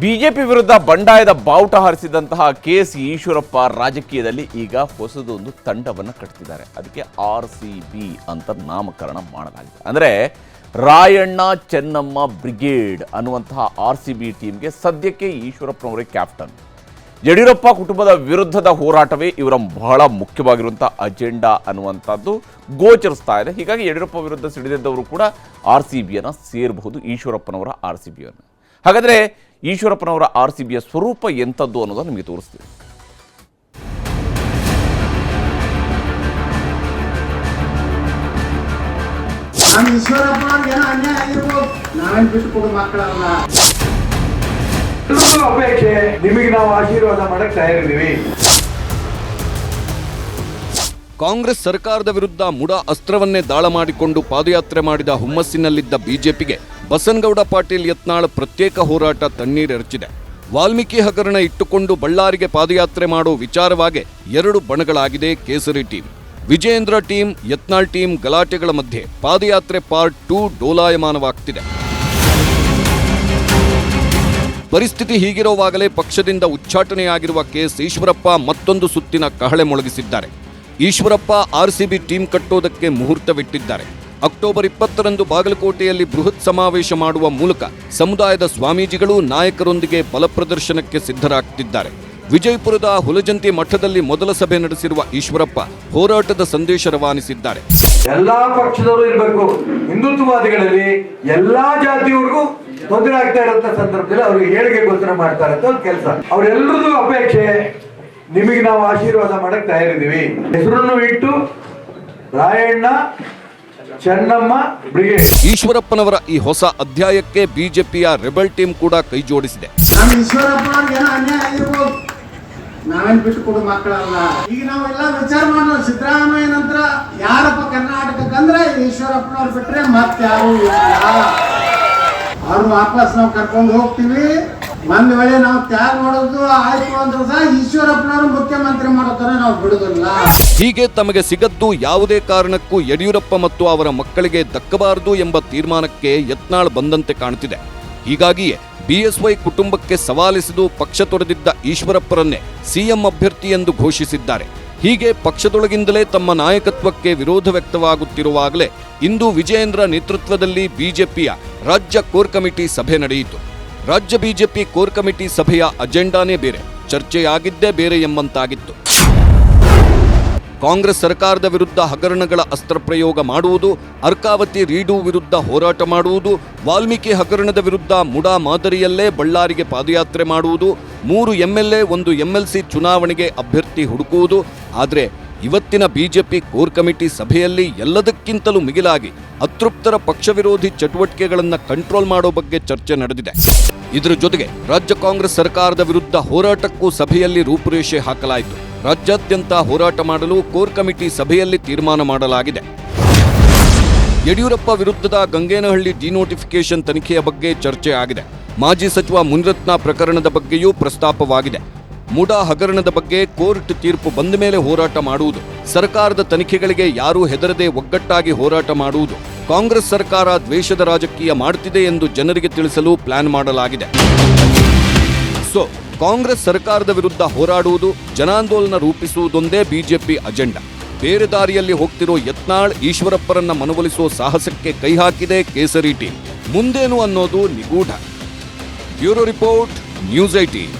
BJP ವಿರುದ್ಧ ಬಂಡಾಯದ ಬಾವುಟ ಹಾರಿಸಿದಂತಹ K S Eshwarappa ರಾಜಕೀಯದಲ್ಲಿ ಈಗ ಹೊಸದೊಂದು ತಂಡವನ್ನು ಕಟ್ತಿದ್ದಾರೆ. ಅದಕ್ಕೆ ಆರ್ ಸಿ ಬಿ ಅಂತ ನಾಮಕರಣ ಮಾಡಲಾಗಿದೆ. ಅಂದರೆ ರಾಯಣ್ಣ ಚೆನ್ನಮ್ಮ ಬ್ರಿಗೇಡ್ ಅನ್ನುವಂತಹ ಆರ್ ಸಿ ಬಿ ಟೀಮ್ಗೆ ಸದ್ಯಕ್ಕೆ ಈಶ್ವರಪ್ಪನವರೇ ಕ್ಯಾಪ್ಟನ್. ಯಡಿಯೂರಪ್ಪ ಕುಟುಂಬದ ವಿರುದ್ಧದ ಹೋರಾಟವೇ ಇವರ ಬಹಳ ಮುಖ್ಯವಾಗಿರುವಂಥ ಅಜೆಂಡಾ ಅನ್ನುವಂಥದ್ದು ಗೋಚರಿಸ್ತಾ ಇದೆ. ಹೀಗಾಗಿ ಯಡಿಯೂರಪ್ಪ ವಿರುದ್ಧ ಸಿಡಿದಿದ್ದವರು ಕೂಡ ಆರ್ ಸಿ ಬಿಯನ್ನು ಸೇರಬಹುದು, ಈಶ್ವರಪ್ಪನವರ ಆರ್ ಸಿ ಬಿಯನ್ನು ಹಾಗಾದರೆ ಈಶ್ವರಪ್ಪನವರ ಆರ್ ಸಿ ಬಿಯ ಸ್ವರೂಪ ಎಂಥದ್ದು ಅನ್ನೋದನ್ನು ನಿಮಗೆ ತೋರಿಸ್ತೀವಿ ಅಪೇಕ್ಷೆ. ನಿಮಗೆ ನಾವು ಆಶೀರ್ವಾದ ತಯಾರಿದ್ದೀವಿ. ಕಾಂಗ್ರೆಸ್ ಸರ್ಕಾರದ ವಿರುದ್ಧ ಮುಡ ಅಸ್ತ್ರವನ್ನೇ ದಾಳ ಮಾಡಿಕೊಂಡು ಪಾದಯಾತ್ರೆ ಮಾಡಿದ ಹುಮ್ಮಸ್ಸಿನಲ್ಲಿದ್ದ ಬಿಜೆಪಿಗೆ ಬಸನಗೌಡ ಪಾಟೀಲ್ ಯತ್ನಾಳ್ ಪ್ರತ್ಯೇಕ ಹೋರಾಟ ತಣ್ಣೀರೆರಚಿದೆ ವಾಲ್ಮೀಕಿ ಹಗರಣ ಇಟ್ಟುಕೊಂಡು ಬಳ್ಳಾರಿಗೆ ಪಾದಯಾತ್ರೆ ಮಾಡೋ ವಿಚಾರವಾಗಿ ಎರಡು ಬಣಗಳಾಗಿದೆ ಕೇಸರಿ team. Vijayendra team, Yatnal team ಗಲಾಟೆಗಳ ಮಧ್ಯೆ ಪಾದಯಾತ್ರೆ ಪಾರ್ಟ್ ಟೂ ಡೋಲಾಯಮಾನವಾಗ್ತಿದೆ. ಪರಿಸ್ಥಿತಿ ಹೀಗಿರುವಾಗಲೇ ಪಕ್ಷದಿಂದ ಉಚ್ಚಾಟನೆಯಾಗಿರುವ ಕೆಎಸ್ ಈಶ್ವರಪ್ಪ ಮತ್ತೊಂದು ಸುತ್ತಿನ ಕಹಳೆ ಮೊಳಗಿಸಿದ್ದಾರೆ. ಈಶ್ವರಪ್ಪ ಆರ್ಸಿಬಿ ಟೀಮ್ ಕಟ್ಟೋದಕ್ಕೆ ಮುಹೂರ್ತವಿಟ್ಟಿದ್ದಾರೆ. ಅಕ್ಟೋಬರ್ ಇಪ್ಪತ್ತರಂದು ಬಾಗಲಕೋಟೆಯಲ್ಲಿ ಬೃಹತ್ ಸಮಾವೇಶ ಮಾಡುವ ಮೂಲಕ ಸಮುದಾಯದ ಸ್ವಾಮೀಜಿಗಳು ನಾಯಕರೊಂದಿಗೆ ಬಲಪ್ರದರ್ಶನಕ್ಕೆ ಸಿದ್ಧರಾಗ್ತಿದ್ದಾರೆ. ವಿಜಯಪುರದ ಹುಲಜಂತಿ ಮಠದಲ್ಲಿ ಮೊದಲ ಸಭೆ ನಡೆಸಿರುವ ಈಶ್ವರಪ್ಪ ಹೋರಾಟದ ಸಂದೇಶ ರವಾನಿಸಿದ್ದಾರೆ. ಎಲ್ಲಾ ಪಕ್ಷದವರು ಇರಬೇಕು. ಹಿಂದುತ್ವವಾದಿಗಳಲ್ಲಿ ಎಲ್ಲಾ ಜಾತಿಯವರಿಗೂ ತೊಂದರೆ ಆಗ್ತಾ ಇರೋಂಥ ಸಂದರ್ಭದಲ್ಲಿ ಅವ್ರಿಗೆ ಹೇಳಿಕೆ ಗೋಚರ ಮಾಡ್ತಾರೆ ಅಂತ ಒಂದು ಕೆಲಸ. ಅವರೆಲ್ಲರದು ಅಪೇಕ್ಷೆ, ನಿಮಗೆ ನಾವು ಆಶೀರ್ವಾದ ಮಾಡಕ್ ತಯಾರಿದ್ದೀವಿ. ಹೆಸರನ್ನು ಇಟ್ಟು ರಾಯಣ್ಣ ಚೆನ್ನಮ್ಮ ಬ್ರಿಗೇಡ್. ಈಶ್ವರಪ್ಪನವರ ಈ ಹೊಸ ಅಧ್ಯಾಯಕ್ಕೆ ಬಿಜೆಪಿಯ ರೆಬಲ್ ಟೀಮ್ ಕೂಡ ಕೈಜೋಡಿಸಿದೆ ಜೋಡಿಸಿದೆ. ನಾವೇನ್ ಬಿಟ್ಟು ಕೊಡು ಮಕ್ಕಳಲ್ಲ. ಈಗ ನಾವೆಲ್ಲ ವಿಚಾರ ಮಾಡೋಣ ಸಿದ್ದರಾಮಯ್ಯ ನಂತರ ಯಾರಪ್ಪ ಕರ್ನಾಟಕಕ್ಕೆ ಅಂದ್ರೆ ಈಶ್ವರಪ್ಪನವ್ರು ಬಿಟ್ರೆ ಮತ್ತೆ ಯಾರು ಇಲ್ಲ. ಅವ್ರು ವಾಪಸ್ ನಾವು ಕರ್ಕೊಂಡು ಹೋಗ್ತೀವಿ. ಒಂದ್ ವೇಳೆ ನಾವು ತ್ಯಾಗ ಮಾಡೋದು ಆಯ್ತು ಅಂದ್ರೆ ಸಹ ಈಶ್ವರಪ್ಪನವರು ಮುಖ್ಯಮಂತ್ರಿ ಮಾಡೋತರ ನಾವು ಬಿಡುದಿಲ್ಲ ಹೀಗೆ ತಮಗೆ ಸಿಗದ್ದು ಯಾವುದೇ ಕಾರಣಕ್ಕೂ ಯಡಿಯೂರಪ್ಪ ಮತ್ತು ಅವರ ಮಕ್ಕಳಿಗೆ ದಕ್ಕಬಾರದು ಎಂಬ ತೀರ್ಮಾನಕ್ಕೆ ಯತ್ನಾಳ್ ಬಂದಂತೆ ಕಾಣುತ್ತಿದೆ ಹೀಗಾಗಿಯೇ ಬಿಎಸ್ವೈ ಕುಟುಂಬಕ್ಕೆ ಸವಾಲೆಸೆದು ಪಕ್ಷ ತೊರೆದಿದ್ದ ಈಶ್ವರಪ್ಪರನ್ನೇ ಸಿಎಂ ಅಭ್ಯರ್ಥಿ ಎಂದು ಘೋಷಿಸಿದ್ದಾರೆ. ಹೀಗೆ ಪಕ್ಷದೊಳಗಿಂದಲೇ ತಮ್ಮ ನಾಯಕತ್ವಕ್ಕೆ ವಿರೋಧ ವ್ಯಕ್ತವಾಗುತ್ತಿರುವಾಗಲೇ ಇಂದು ವಿಜಯೇಂದ್ರ ನೇತೃತ್ವದಲ್ಲಿ ಬಿಜೆಪಿಯ ರಾಜ್ಯ ಕೋರ್ ಕಮಿಟಿ ಸಭೆ ನಡೆಯಿತು. ರಾಜ್ಯ ಬಿಜೆಪಿ ಕೋರ್ ಕಮಿಟಿ ಸಭೆಯ ಅಜೆಂಡಾನೇ ಬೇರೆ, ಚರ್ಚೆಯಾಗಿದ್ದೇ ಬೇರೆ ಎಂಬಂತಾಗಿತ್ತು. ಕಾಂಗ್ರೆಸ್ ಸರ್ಕಾರದ ವಿರುದ್ಧ ಹಗರಣಗಳ ಅಸ್ತ್ರ ಪ್ರಯೋಗ ಮಾಡುವುದು, ಅರ್ಕಾವತಿ ರೀಡು ವಿರುದ್ಧ ಹೋರಾಟ ಮಾಡುವುದು, ವಾಲ್ಮೀಕಿ ಹಗರಣದ ವಿರುದ್ಧ ಮುಡಾ ಮಾದರಿಯಲ್ಲೇ ಬಳ್ಳಾರಿಗೆ ಪಾದಯಾತ್ರೆ ಮಾಡುವುದು, ಮೂರು ಎಂಎಲ್ಎ, ಒಂದು ಎಂಎಲ್ಸಿ ಚುನಾವಣೆಗೆ ಅಭ್ಯರ್ಥಿ ಹುಡುಕುವುದು, ಆದರೆ ಇವತ್ತಿನ ಬಿಜೆಪಿ ಕೋರ್ ಕಮಿಟಿ ಸಭೆಯಲ್ಲಿ ಎಲ್ಲದಕ್ಕಿಂತಲೂ ಮಿಗಿಲಾಗಿ ಅತೃಪ್ತರ ಪಕ್ಷ ವಿರೋಧಿ ಚಟುವಟಿಕೆಗಳನ್ನು ಕಂಟ್ರೋಲ್ ಮಾಡೋ ಬಗ್ಗೆ ಚರ್ಚೆ ನಡೆದಿದೆ. ಇದರ ಜೊತೆಗೆ ರಾಜ್ಯ ಕಾಂಗ್ರೆಸ್ ಸರ್ಕಾರದ ವಿರುದ್ಧ ಹೋರಾಟಕ್ಕೂ ಸಭೆಯಲ್ಲಿ ರೂಪುರೇಷೆ ಹಾಕಲಾಯಿತು. ರಾಜ್ಯಾದ್ಯಂತ ಹೋರಾಟ ಮಾಡಲು ಕೋರ್ ಕಮಿಟಿ ಸಭೆಯಲ್ಲಿ ತೀರ್ಮಾನ ಮಾಡಲಾಗಿದೆ. ಯಡಿಯೂರಪ್ಪ ವಿರುದ್ಧದ ಗಂಗೇನಹಳ್ಳಿ ಡಿನೋಟಿಫಿಕೇಶನ್ ತನಿಖೆಯ ಬಗ್ಗೆ ಚರ್ಚೆ ಆಗಿದೆ. ಮಾಜಿ ಸಚಿವ ಮುನಿರತ್ನ ಪ್ರಕರಣದ ಬಗ್ಗೆಯೂ ಪ್ರಸ್ತಾಪವಾಗಿದೆ. ಮುಡಾ ಹಗರಣದ ಬಗ್ಗೆ ಕೋರ್ಟ್ ತೀರ್ಪು ಬಂದ ಮೇಲೆ ಹೋರಾಟ ಮಾಡುವುದು. ಸರ್ಕಾರದ ತನಿಖೆಗಳಿಗೆ ಯಾರೂ ಹೆದರದೆ ಒಗ್ಗಟ್ಟಾಗಿ ಹೋರಾಟ ಮಾಡುವುದು. ಕಾಂಗ್ರೆಸ್ ಸರ್ಕಾರ ದ್ವೇಷದ ರಾಜಕೀಯ ಮಾಡುತ್ತಿದೆ ಎಂದು ಜನರಿಗೆ ತಿಳಿಸಲು ಪ್ಲಾನ್ ಮಾಡಲಾಗಿದೆ. ಸೊ, ಕಾಂಗ್ರೆಸ್ ಸರ್ಕಾರದ ವಿರುದ್ಧ ಹೋರಾಡುವುದು, ಜನಾಂದೋಲನ ರೂಪಿಸುವುದೊಂದೇ ಬಿಜೆಪಿ ಅಜೆಂಡಾ. ಬೇರೆ ದಾರಿಯಲ್ಲಿ ಹೋಗ್ತಿರೋ ಯತ್ನಾಳ್ ಈಶ್ವರಪ್ಪರನ್ನ ಮನವೊಲಿಸುವ ಸಾಹಸಕ್ಕೆ ಕೈ ಹಾಕಿದೆ ಕೇಸರಿ ಟೀಮ್. ಮುಂದೇನು ಅನ್ನೋದು ನಿಗೂಢ. Bureau report, news eighteen.